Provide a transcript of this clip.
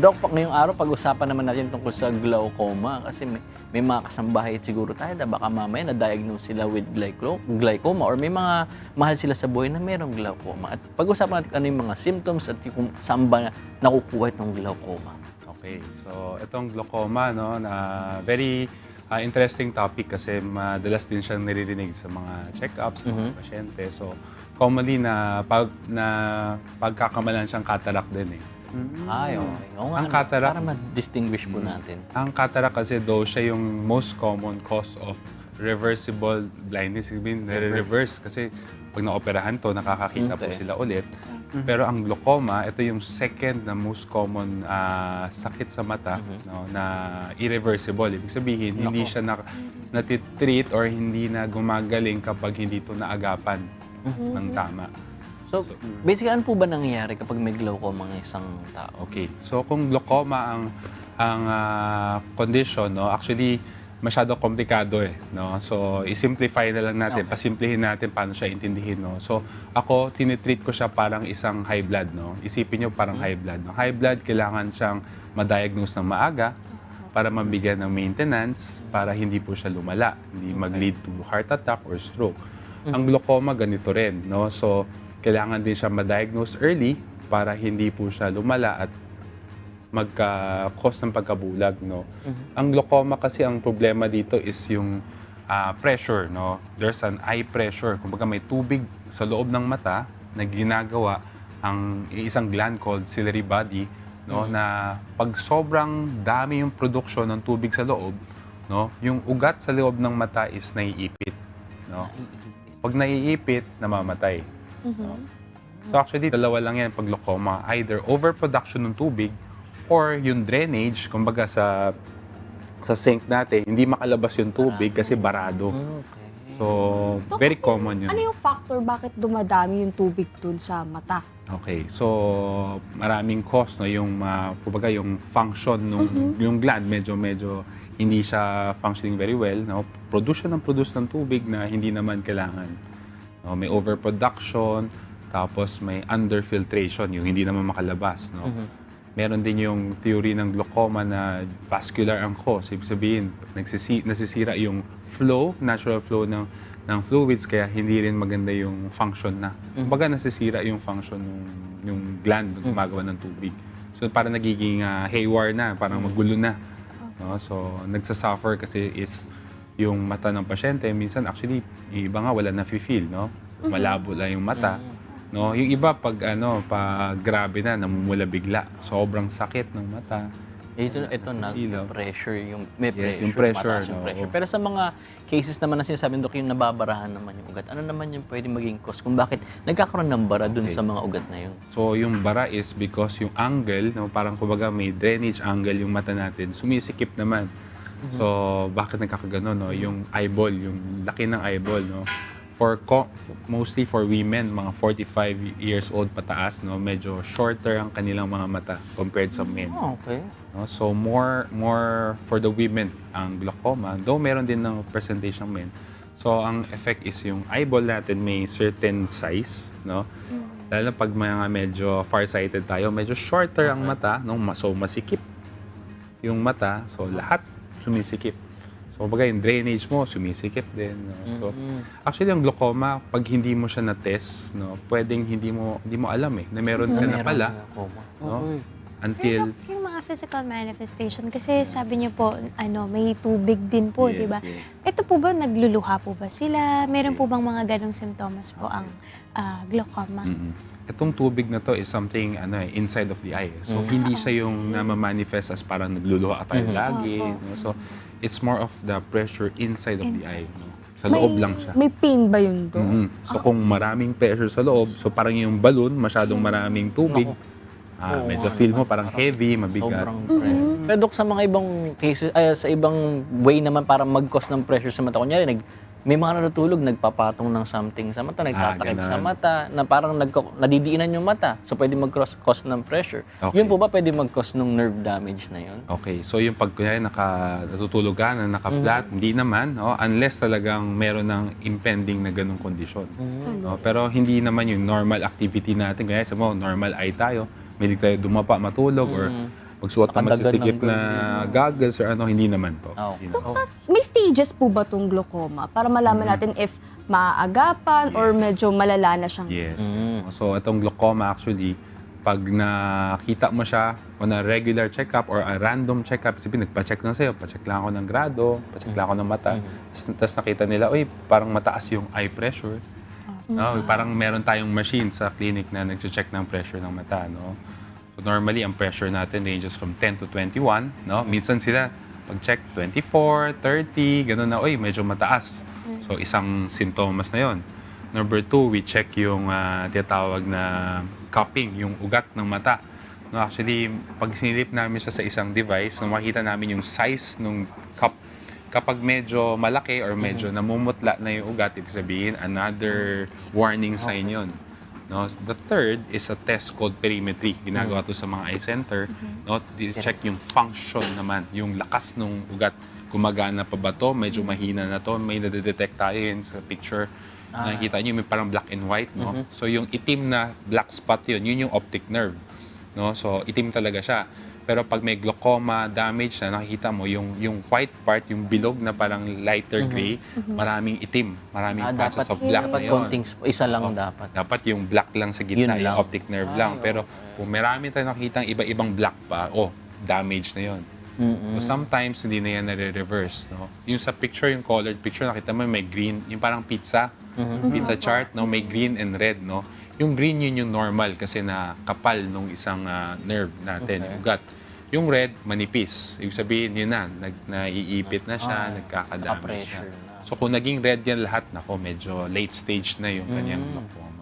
Pag ngayong araw, pag-usapan naman natin tungkol sa glaucoma kasi may, may mga kasambahay siguro tayo na baka mamaya na-diagnose sila with glaucoma or may mga mahal sila sa buhay na merong glaucoma. At pag-usapan natin ano yung mga symptoms at yung kung saan ba nakukuha itong glaucoma. Okay, so itong glaucoma, no, na very ah, interesting topic kasi madalas din siyang naririnig sa mga check-ups ng mga pasyente. So, commonly na, pag, na pagkakamalan siyang cataract din eh. Ay, okay. Oo nga, Ang ano, cataract- Para ma-distinguish po natin. Ang cataract kasi daw siya yung most common cause of reversible blindness. Ibig sabihin, nare-reverse kasi pag naoperahan to, nakakakita po Okay. sila ulit. Pero ang glaucoma, ito yung second na most common ah, sakit sa mata no, na irreversible. Ibig sabihin, hindi siya na, natitreat or hindi na gumagaling kapag hindi ito naagapan ng tama. So, basically, ano po ba nangyayari kapag may glaucoma ng isang tao? Okay. So kung glaucoma ang ang ah, condition, no, actually masyado komplikado eh, no. So i-simplify na lang natin, pasimplihin natin paano siya intindihin, no. So ako tinitreat ko siya parang isang high blood, no. Isipin niyo parang high blood, no. High blood kailangan siyang ma-diagnose ng maaga para mabigyan ng maintenance para hindi po siya lumala, hindi mag-lead to heart attack or stroke. Ang glaucoma ganito rin, no. So kailangan din siya ma-diagnose early para hindi po siya lumala at magka-cause ng pagkabulag, no. Ang glaucoma kasi ang problema dito is yung ah, pressure, no. There's an eye pressure. Kumbaga may tubig sa loob ng mata na ginagawa ang isang gland called ciliary body, no, na pag sobrang dami yung production ng tubig sa loob, no, yung ugat sa loob ng mata is naiipit, no. Pag naiipit, namamatay. No? So actually, dalawa lang yan pag glaucoma. Either overproduction ng tubig or yung drainage, kumbaga sa sa sink natin, hindi makalabas yung tubig kasi barado. So, very common yun. Ano yung factor bakit dumadami yung tubig dun sa mata? Okay, so maraming cause no yung uh, kumbaga yung function nung yung gland medyo medyo hindi siya functioning very well no produce siya ng produce ng tubig na hindi naman kailangan no may overproduction tapos may underfiltration yung hindi naman makalabas no meron din yung theory ng glaucoma na vascular ang cause ibig sabihin nagsisi, nasisira yung flow natural flow ng ng fluids kaya hindi rin maganda yung function na. Kumbaga nasisira yung function ng yung gland na gumagawa ng tubig. So para nagiging ah, haywire na, parang magulo na. No? So nagsasuffer kasi is yung mata ng pasyente minsan actually yung iba nga wala na feel no malabo lang yung mata no yung iba pag ano pag grabe na namumula bigla sobrang sakit ng mata Ito, ito na, Silaw. pressure, yung, may Yes, pressure, yung pressure, mataas yung no. pressure. Pero sa mga cases naman na sinasabi ng Dok, yung nababarahan naman yung ugat, ano naman yung pwede maging cause kung bakit nagkakaroon ng bara dun Okay. sa mga ugat na yun? So yung bara is because yung angle, no, parang kumbaga may drainage angle yung mata natin, sumisikip naman. So bakit nagkakagano no? Yung eyeball, yung laki ng eyeball, no? For co- f- mostly for women, mga 45 years old pataas, no, medyo shorter ang kanilang mga mata compared sa men. Oh, okay. No? So more more for the women ang glaucoma, though meron din ng presentation ng men. So ang effect is yung eyeball natin may certain size, no? Lalo pag mga medyo farsighted tayo, medyo shorter ang mata, no? Ma- So masikip yung mata, so lahat sumisikip. So kumbaga yung drainage mo sumisikip din, no? So actually ang glaucoma pag hindi mo siya na-test, no, pwedeng hindi mo hindi mo alam eh na meron ka na pala, no? Until Pero yung mga physical manifestation, kasi sabi niyo po, ano, may tubig din po, Yes, di ba? yes. Ito po ba, nagluluha po ba sila? Meron po bang mga ganong simptomas po ang ah, glaucoma? Mm-mm. Itong tubig na to is something ano eh, inside of the eye. So hindi siya yung namamanifest as parang nagluluha tayo lagi. no? So it's more of the pressure inside of the eye. no? Sa loob lang siya. May pain ba yun doon? Mhm. So kung maraming pressure sa loob, so parang yung balloon, masyadong maraming tubig, ah, medyo feel mo parang heavy, mabigat. Pressure. Pero Dok, sa mga ibang cases, ay, sa ibang way naman para mag-cause ng pressure sa mata. Kunyari, nag, may mga natutulog, nagpapatong ng something sa mata, nagtatakip ganon. sa mata, na parang nagko- nadidiinan yung mata. So, pwede mag-cause cause ng pressure. Okay. Yun po ba pwede mag-cause ng nerve damage na yun? Okay, so yung pag kunyari naka, natutulog ka na naka-flat, hindi naman, oh, unless talagang meron ng impending na ganong kondisyon. Sa No, pero hindi naman yung normal activity natin. Kaya sa mo, normal eye tayo, may tayo dumapa, matulog, or magsuot ng Nakadagan masisikip ng na goggles or ano, hindi naman po. Ah, Hindi Dok, naman. sa, may stages po ba itong glaucoma? Para malaman Mm. natin if maaagapan or medyo malala na siyang Yes. Mm. So, itong glaucoma actually, pag nakita mo siya on a regular check-up or a random check-up, sabihin, nagpa-check lang sa'yo, pa-check lang ako ng grado, pa-check lang ako ng mata, tapos nakita nila, uy, parang mataas yung eye pressure. No, parang meron tayong machine sa clinic na nagche-check ng pressure ng mata, no? Normally ang pressure natin ranges from 10 to 21, no? Minsan sila pag-check 24, 30, ganun na, uy, medyo mataas. So isang sintomas na 'yon. Number two, we check yung ah, tinatawag na cupping, yung ugat ng mata. No, actually, pag sinilip namin siya sa isang device, nung makita namin yung size ng cup, kapag medyo malaki or medyo namumutla na yung ugat, ibig sabihin, another warning sign yon. No, the third is a test called perimetry. Ginagawa to sa mga eye center. No, check yung function naman, yung lakas ng ugat. Gumagana pa ba to? Medyo mahina na to. May nadedetect tayo yun sa picture. Nakikita niyo may parang black and white, no? So yung itim na black spot yun, yun yung optic nerve. No? So itim talaga siya. Pero pag may glaucoma damage na nakikita mo yung yung white part, yung bilog na parang lighter gray, maraming itim, maraming Ah, patches dapat, of black dapat na yun. konting, sp- isa lang dapat. Dapat yung black lang sa gitna, Yun yung lang. optic nerve lang. Pero kung marami tayong nakikita iba-ibang black pa, oh, damage na yun. So sometimes hindi na yan nare-reverse. No? Yung sa picture, yung colored picture, nakita mo may green, yung parang pizza, pizza chart, no? may green and red. No? Yung green yun yung normal kasi na kapal nung isang ah, nerve natin, yung ugat. Yung red, manipis. Ibig sabihin, yun na, nag, naiipit na siya, siya. naka-pressure na. So kung naging red yan lahat, nako, medyo late stage na yung kanyang glaucoma.